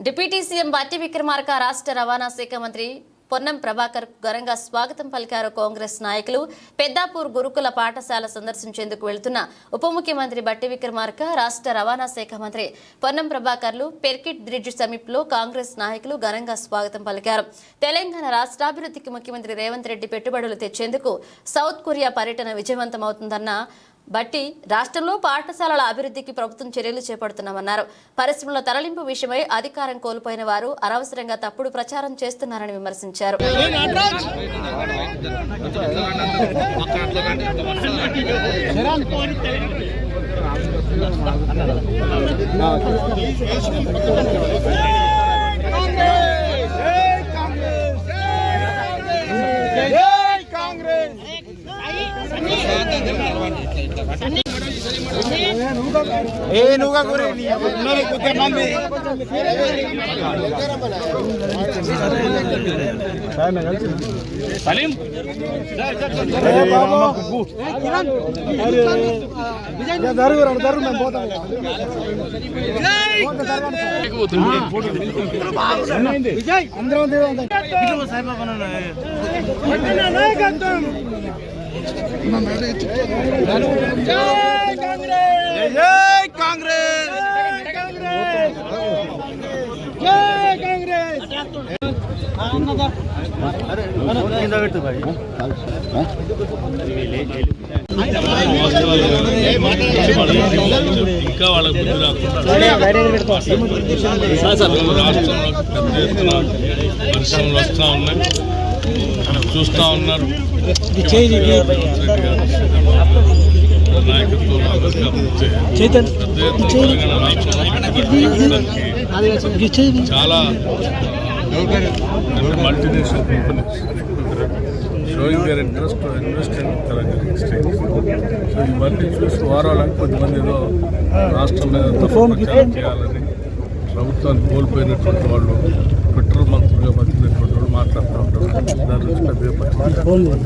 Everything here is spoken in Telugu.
డిప్యూటీ సీఎం బట్టి విక్రమార్క రాష్ట్ర రవాణా శాఖ మంత్రి పొన్నం ప్రభాకర్ ఘనంగా స్వాగతం పలికారు కాంగ్రెస్ నాయకులు. పెద్దాపూర్ గురుకుల పాఠశాల సందర్శించేందుకు వెళ్తున్న ఉప ముఖ్యమంత్రి బట్టి విక్రమార్క రాష్ట్ర రవాణా శాఖ మంత్రి పొన్నం ప్రభాకర్లు పెర్కిట్ బ్రిడ్జ్ సమీపంలో కాంగ్రెస్ నాయకులు ఘనంగా స్వాగతం పలికారు. తెలంగాణ రాష్ట్రాభివృద్ధికి ముఖ్యమంత్రి రేవంత్ రెడ్డి పెట్టుబడులు తెచ్చేందుకు సౌత్ కొరియా పర్యటన విజయవంతమవుతుందన్న బట్టి రాష్ట్రంలో పాఠశాలల అభివృద్ధికి ప్రభుత్వం చర్యలు చేపడుతున్నామన్నారు. పరిశ్రమల తరలింపు విషయమై అధికారం కోల్పోయిన వారు అనవసరంగా తప్పుడు ప్రచారం చేస్తున్నారని విమర్శించారు. ఏ నువ్వు కూడా ఉన్నారు జరుగురు జరుగు మేము పోతాం విజయ్ అందరం జై కాంగ్రెస్ ఇంకా వాళ్ళకి బుద్ధి రాకుండా. రాష్ట్రంలో పరిశ్రమలు వస్తూ ఉన్నాయి. చూస్తూ ఉన్నారు. చాలా multinational companies showing their interest invest in Telangana exchange so ఇవన్నీ చూసి వారాలని కొద్దిమంది ఏదో రాష్ట్రం మీద ప్రచారం చేయాలని ప్రభుత్వాన్ని కోల్పోయినటువంటి వాళ్ళు ట్విట్టర్ Olha.